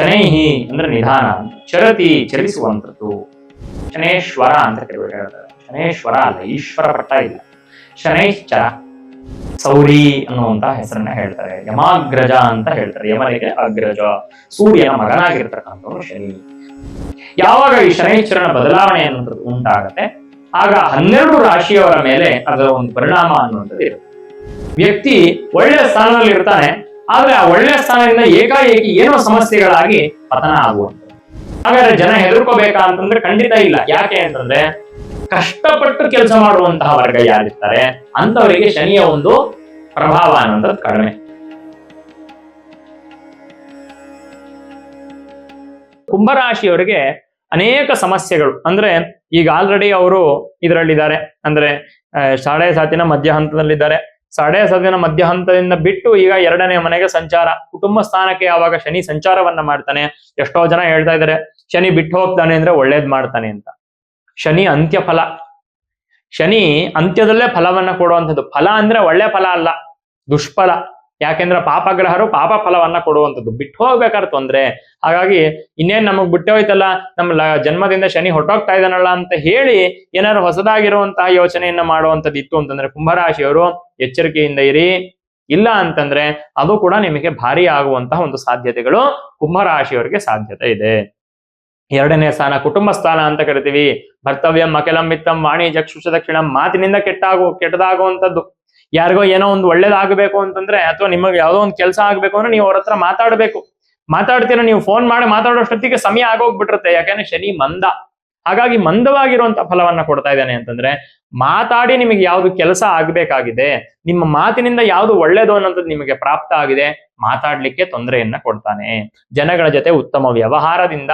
ಶನೈಹಿ ಅಂದ್ರೆ ನಿಧಾನ ಚರತಿ ಚಲಿಸುವಂಥದ್ದು. ಶನೇಶ್ವರ ಅಂತ ಕೆಲವರು ಹೇಳ್ತಾರೆ. ಶನೇಶ್ವರ ಅಲ್ಲ, ಈಶ್ವರ ಪಟ್ಟ ಇಲ್ಲ. ಶನೈಶ್ಚ ಸೌರಿ ಅನ್ನುವಂತ ಹೆಸರನ್ನ ಹೇಳ್ತಾರೆ. ಯಮಾಗ್ರಜ ಅಂತ ಹೇಳ್ತಾರೆ. ಯಮನಿಗೆ ಅಗ್ರಜ. ಸೂರ್ಯನ ಮಗನಾಗಿರ್ತಕ್ಕಂಥವನು ಶನಿ. ಯಾವಾಗ ಈ ಶನೈಶ್ವರನ ಬದಲಾವಣೆ ಅನ್ನುವಂಥದ್ದು ಉಂಟಾಗತ್ತೆ, ಆಗ ಹನ್ನೆರಡು ರಾಶಿಯವರ ಮೇಲೆ ಅದರ ಒಂದು ಪರಿಣಾಮ ಅನ್ನುವಂಥದ್ದು ಇರುತ್ತೆ. ವ್ಯಕ್ತಿ ಒಳ್ಳೆಯ ಸ್ಥಾನದಲ್ಲಿ ಇರ್ತಾನೆ ಆದ್ರೆ ಆ ಒಳ್ಳೆಯ ಸ್ಥಾನದಿಂದ ಏಕಾಏಕಿ ಏನೋ ಸಮಸ್ಯೆಗಳಾಗಿ ಪತನ ಆಗುವಂತ ಹಾಗಾದ್ರೆ ಜನ ಹೆದರ್ಕೋಬೇಕಾ ಅಂತಂದ್ರೆ ಖಂಡಿತ ಇಲ್ಲ. ಯಾಕೆ ಅಂತಂದ್ರೆ ಕಷ್ಟಪಟ್ಟು ಕೆಲಸ ಮಾಡುವಂತಹ ವರ್ಗ ಯಾರಿರ್ತಾರೆ ಅಂತವರಿಗೆ ಶನಿಯ ಒಂದು ಪ್ರಭಾವ ಅನ್ನೋದ್ರದ್ದು ಕಡಿಮೆ. ಕುಂಭರಾಶಿಯವರಿಗೆ ಅನೇಕ ಸಮಸ್ಯೆಗಳು. ಅಂದ್ರೆ ಈಗ ಆಲ್ರೆಡಿ ಅವರು ಇದರಲ್ಲಿದ್ದಾರೆ. ಅಂದ್ರೆ ಶಾಳೆ ಸಾತಿನ ಮಧ್ಯ ಹಂತದಲ್ಲಿದ್ದಾರೆ. ಸಾಡೆ ಸದಿನ ಮಧ್ಯ ಹಂತದಿಂದ ಬಿಟ್ಟು ಈಗ ಎರಡನೇ ಮನೆಗೆ ಸಂಚಾರ. ಕುಟುಂಬ ಸ್ಥಾನಕ್ಕೆ ಯಾವಾಗ ಶನಿ ಸಂಚಾರವನ್ನ ಮಾಡ್ತಾನೆ, ಎಷ್ಟೋ ಜನ ಹೇಳ್ತಾ ಇದ್ದಾರೆ, ಶನಿ ಬಿಟ್ಟು ಹೋಗ್ತಾನೆ ಅಂದ್ರೆ ಒಳ್ಳೇದ್ ಮಾಡ್ತಾನೆ ಅಂತ. ಶನಿ ಅಂತ್ಯ ಫಲ. ಶನಿ ಅಂತ್ಯದಲ್ಲೇ ಫಲವನ್ನ ಕೊಡುವಂಥದ್ದು. ಫಲ ಅಂದ್ರೆ ಒಳ್ಳೆ ಫಲ ಅಲ್ಲ, ದುಷ್ಫಲ. ಯಾಕೆಂದ್ರೆ ಪಾಪಗ್ರಹರು ಪಾಪ ಫಲವನ್ನ ಕೊಡುವಂಥದ್ದು. ಬಿಟ್ಟು ಹೋಗ್ಬೇಕಾದ್ರೆ ತೊಂದ್ರೆ. ಹಾಗಾಗಿ ಇನ್ನೇನ್ ನಮಗ್ ಬಿಟ್ಟು ಹೋಯ್ತಲ್ಲ, ನಮ್ಮ ಜನ್ಮದಿಂದ ಶನಿ ಹೊಟ್ಟೋಗ್ತಾ ಇದ್ದಾನಲ್ಲ ಅಂತ ಹೇಳಿ ಏನಾದ್ರು ಹೊಸದಾಗಿರುವಂತಹ ಯೋಚನೆಯನ್ನ ಮಾಡುವಂಥದ್ದು ಇತ್ತು ಅಂತಂದ್ರೆ ಕುಂಭರಾಶಿಯವರು ಎಚ್ಚರಿಕೆಯಿಂದ ಇರಿ. ಇಲ್ಲ ಅಂತಂದ್ರೆ ಅದು ಕೂಡ ನಿಮಗೆ ಭಾರಿ ಆಗುವಂತಹ ಒಂದು ಸಾಧ್ಯತೆಗಳು ಕುಂಭರಾಶಿಯವರಿಗೆ ಸಾಧ್ಯತೆ ಇದೆ. ಎರಡನೇ ಸ್ಥಾನ ಕುಟುಂಬ ಸ್ಥಾನ ಅಂತ ಕರಿತೀವಿ. ಭರ್ತವ್ಯಂ ಅಖಿಲಂ ಮಿತ್ತಂ ವಾಣಿ ಚಕ್ಷುಷ ದಕ್ಷಿಣಂ ಮಾತಿನಿಂದ ಕೆಟ್ಟಾಗು, ಕೆಟ್ಟದಾಗುವಂಥದ್ದು. ಯಾರಿಗೋ ಏನೋ ಒಂದು ಒಳ್ಳೇದಾಗಬೇಕು ಅಂತಂದ್ರೆ ಅಥವಾ ನಿಮಗೆ ಯಾವುದೋ ಒಂದು ಕೆಲಸ ಆಗ್ಬೇಕು ಅಂದ್ರೆ ನೀವು ಅವ್ರ ಹತ್ರ ಮಾತಾಡ್ಬೇಕು. ಮಾತಾಡ್ತೀರಾ, ನೀವು ಫೋನ್ ಮಾಡಿ ಮಾತಾಡೋಷ್ಟೊತ್ತಿಗೆ ಸಮಯ ಆಗೋಗ್ಬಿಟ್ಟಿರುತ್ತೆ. ಯಾಕಂದ್ರೆ ಶನಿ ಮಂದ. ಹಾಗಾಗಿ ಮಂದವಾಗಿರುವಂತ ಫಲವನ್ನ ಕೊಡ್ತಾ ಇದ್ದಾನೆ ಅಂತಂದ್ರೆ ಮಾತಾಡಿ ನಿಮಗೆ ಯಾವ್ದು ಕೆಲಸ ಆಗ್ಬೇಕಾಗಿದೆ, ನಿಮ್ಮ ಮಾತಿನಿಂದ ಯಾವ್ದು ಒಳ್ಳೇದು ಅನ್ನೋದು ನಿಮಗೆ ಪ್ರಾಪ್ತ ಆಗಿದೆ, ಮಾತಾಡ್ಲಿಕ್ಕೆ ತೊಂದರೆಯನ್ನ ಕೊಡ್ತಾನೆ. ಜನಗಳ ಜೊತೆ ಉತ್ತಮ ವ್ಯವಹಾರದಿಂದ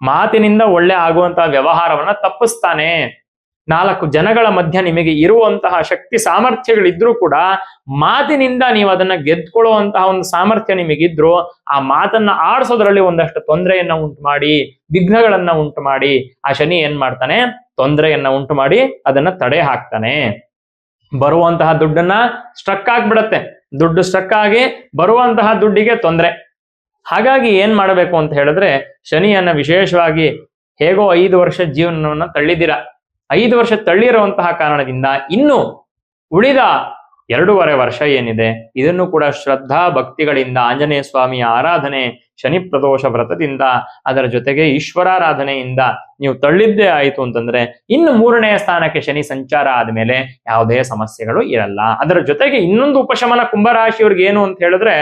ಮಾತಿನಿಂದ ಒಳ್ಳೆ ಆಗುವಂತಹ ವ್ಯವಹಾರವನ್ನ ತಪ್ಪಿಸ್ತಾನೆ. ನಾಲ್ಕು ಜನಗಳ ಮಧ್ಯ ನಿಮಗೆ ಇರುವಂತಹ ಶಕ್ತಿ ಸಾಮರ್ಥ್ಯಗಳಿದ್ರೂ ಕೂಡ ಮಾತಿನಿಂದ ನೀವು ಅದನ್ನ ಗೆದ್ಕೊಳ್ಳುವಂತಹ ಒಂದು ಸಾಮರ್ಥ್ಯ ನಿಮಗಿದ್ರು, ಆ ಮಾತನ್ನ ಆಡಿಸೋದ್ರಲ್ಲಿ ಒಂದಷ್ಟು ತೊಂದರೆಯನ್ನ ಉಂಟು ಮಾಡಿ ವಿಘ್ನಗಳನ್ನ ಉಂಟು ಮಾಡಿ ಆ ಶನಿ ಏನ್ ಮಾಡ್ತಾನೆ? ತೊಂದರೆಯನ್ನ ಉಂಟು ಮಾಡಿ ಅದನ್ನ ತಡೆ ಹಾಕ್ತಾನೆ. ಬರುವಂತಹ ದುಡ್ಡನ್ನ ಸ್ಟ್ರಕ್ ಆಗ್ಬಿಡತ್ತೆ. ದುಡ್ಡು ಸ್ಟ್ರಕ್ ಆಗಿ ಬರುವಂತಹ ದುಡ್ಡಿಗೆ ತೊಂದರೆ. ಹಾಗಾಗಿ ಏನ್ ಮಾಡಬೇಕು ಅಂತ ಹೇಳಿದ್ರೆ, ಶನಿಯನ್ನ ವಿಶೇಷವಾಗಿ ಹೇಗೋ ಐದು ವರ್ಷ ಜೀವನವನ್ನ ತಳ್ಳಿದಿರ ಐದು ವರ್ಷ ತಳ್ಳಿರುವಂತಹ ಕಾರಣದಿಂದ ಇನ್ನು ಉಳಿದ ಎರಡೂವರೆ ವರ್ಷ ಏನಿದೆ, ಇದನ್ನು ಕೂಡ ಶ್ರದ್ಧಾ ಭಕ್ತಿಗಳಿಂದ ಆಂಜನೇಯ ಸ್ವಾಮಿಯ ಆರಾಧನೆ ಶನಿ ಪ್ರದೋಷ ವ್ರತದಿಂದ ಅದರ ಜೊತೆಗೆ ಈಶ್ವರಾರಾಧನೆಯಿಂದ ನೀವು ತಳ್ಳಿದ್ದೇ ಆಯಿತು ಅಂತಂದ್ರೆ ಇನ್ನು ಮೂರನೇ ಸ್ಥಾನಕ್ಕೆ ಶನಿ ಸಂಚಾರ ಆದಮೇಲೆ ಯಾವುದೇ ಸಮಸ್ಯೆಗಳು ಇರಲ್ಲ. ಅದರ ಜೊತೆಗೆ ಇನ್ನೊಂದು ಉಪಶಮನ ಕುಂಭರಾಶಿಯವ್ರಿಗೆ ಏನು ಅಂತ ಹೇಳಿದ್ರೆ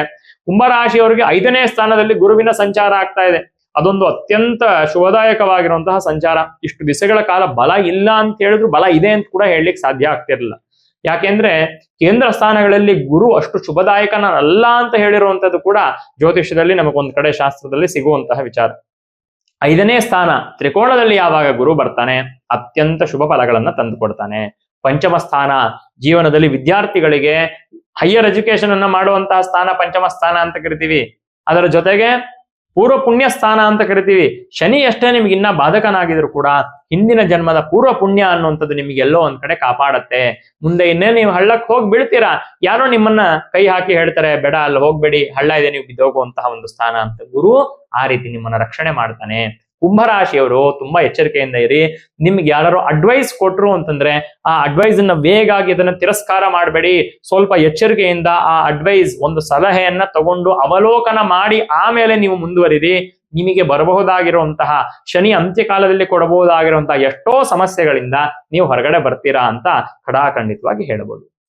ಕುಂಭರಾಶಿಯವರಿಗೆ ಐದನೇ ಸ್ಥಾನದಲ್ಲಿ ಗುರುವಿನ ಸಂಚಾರ ಆಗ್ತಾ ಇದೆ. ಅದೊಂದು ಅತ್ಯಂತ ಶುಭದಾಯಕವಾಗಿರುವಂತಹ ಸಂಚಾರ. ಇಷ್ಟು ದಿಸೆಗಳ ಕಾಲ ಬಲ ಇಲ್ಲ ಅಂತ ಹೇಳಿದ್ರು ಬಲ ಇದೆ ಅಂತ ಕೂಡ ಹೇಳಲಿಕ್ಕೆ ಸಾಧ್ಯ ಆಗ್ತಿರ್ಲಿಲ್ಲ. ಯಾಕೆಂದ್ರೆ ಕೇಂದ್ರ ಸ್ಥಾನಗಳಲ್ಲಿ ಗುರು ಅಷ್ಟು ಶುಭದಾಯಕನಲ್ಲ ಅಂತ ಹೇಳಿರುವಂತದ್ದು ಕೂಡ ಜ್ಯೋತಿಷ್ಯದಲ್ಲಿ ನಮಗೊಂದು ಕಡೆ ಶಾಸ್ತ್ರದಲ್ಲಿ ಸಿಗುವಂತಹ ವಿಚಾರ. ಐದನೇ ಸ್ಥಾನ ತ್ರಿಕೋಣದಲ್ಲಿ ಯಾವಾಗ ಗುರು ಬರ್ತಾನೆ? ಅತ್ಯಂತ ಶುಭ ಫಲಗಳನ್ನ ತಂದುಕೊಡ್ತಾನೆ. ಪಂಚಮ ಸ್ಥಾನ, ಜೀವನದಲ್ಲಿ ವಿದ್ಯಾರ್ಥಿಗಳಿಗೆ ಹೈಯರ್ ಎಜುಕೇಶನ್ ಅನ್ನ ಮಾಡುವಂತಹ ಸ್ಥಾನ ಪಂಚಮ ಸ್ಥಾನ ಅಂತ ಕರಿತೀವಿ. ಅದರ ಜೊತೆಗೆ ಪೂರ್ವ ಪುಣ್ಯ ಸ್ಥಾನ ಅಂತ ಕರಿತೀವಿ. ಶನಿ ಅಷ್ಟೇ ನಿಮ್ಗೆ ಇನ್ನ ಬಾಧಕನಾಗಿದ್ರು ಕೂಡ ಹಿಂದಿನ ಜನ್ಮದ ಪೂರ್ವ ಪುಣ್ಯ ಅನ್ನುವಂಥದ್ದು ನಿಮಗೆ ಎಲ್ಲೋ ಒಂದ್ ಕಡೆ ಕಾಪಾಡತ್ತೆ. ಮುಂದೆ ಇನ್ನೇ ನೀವು ಹಳ್ಳಕ್ಕೆ ಹೋಗಿ ಬೀಳ್ತೀರಾ? ಯಾರೋ ನಿಮ್ಮನ್ನ ಕೈ ಹಾಕಿ ಹೇಳ್ತಾರೆ, ಬೇಡ, ಅಲ್ಲಿ ಹೋಗ್ಬೇಡಿ, ಹಳ್ಳ ಇದೆ, ನೀವು ಬಿದ್ದೋಗುವಂತಹ ಒಂದು ಸ್ಥಾನ ಅಂತ. ಗುರು ಆ ರೀತಿ ನಿಮ್ಮನ್ನ ರಕ್ಷಣೆ ಮಾಡ್ತಾನೆ. ಕುಂಭರಾಶಿಯವರು ತುಂಬಾ ಎಚ್ಚರಿಕೆಯಿಂದ ಇರಿ. ನಿಮ್ಗೆ ಯಾರು ಅಡ್ವೈಸ್ ಕೊಟ್ರು ಅಂತಂದ್ರೆ ಆ ಅಡ್ವೈಸ್ ಅನ್ನ ವೇಗಾಗಿ ಅದನ್ನ ತಿರಸ್ಕಾರ ಮಾಡಬೇಡಿ. ಸ್ವಲ್ಪ ಎಚ್ಚರಿಕೆಯಿಂದ ಆ ಅಡ್ವೈಸ್ ಒಂದು ಸಲಹೆಯನ್ನ ತಗೊಂಡು ಅವಲೋಕನ ಮಾಡಿ ಆಮೇಲೆ ನೀವು ಮುಂದುವರಿರಿ. ನಿಮಗೆ ಬರಬಹುದಾಗಿರುವಂತಹ ಶನಿ ಅಂತ್ಯಕಾಲದಲ್ಲಿ ಕೊಡಬಹುದಾಗಿರುವಂತಹ ಎಷ್ಟೋ ಸಮಸ್ಯೆಗಳಿಂದ ನೀವು ಹೊರಗಡೆ ಬರ್ತೀರಾ ಅಂತ ಖಡಾಖಂಡಿತವಾಗಿ ಹೇಳ್ಬೋದು.